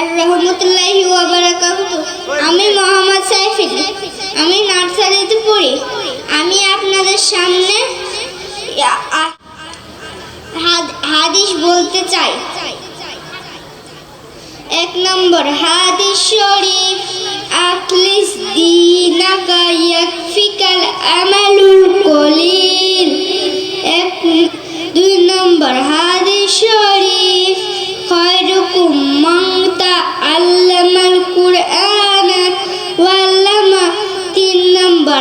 রহমতুল্লাহি ওয়া আমি মোহাম্মদ সাইফুল আমি নার্সারিতে পড়ি। আমি আপনাদের সামনে হাদিস বলতে চাই। এক নম্বর, হাদিস শরীফ।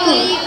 আলাইকুম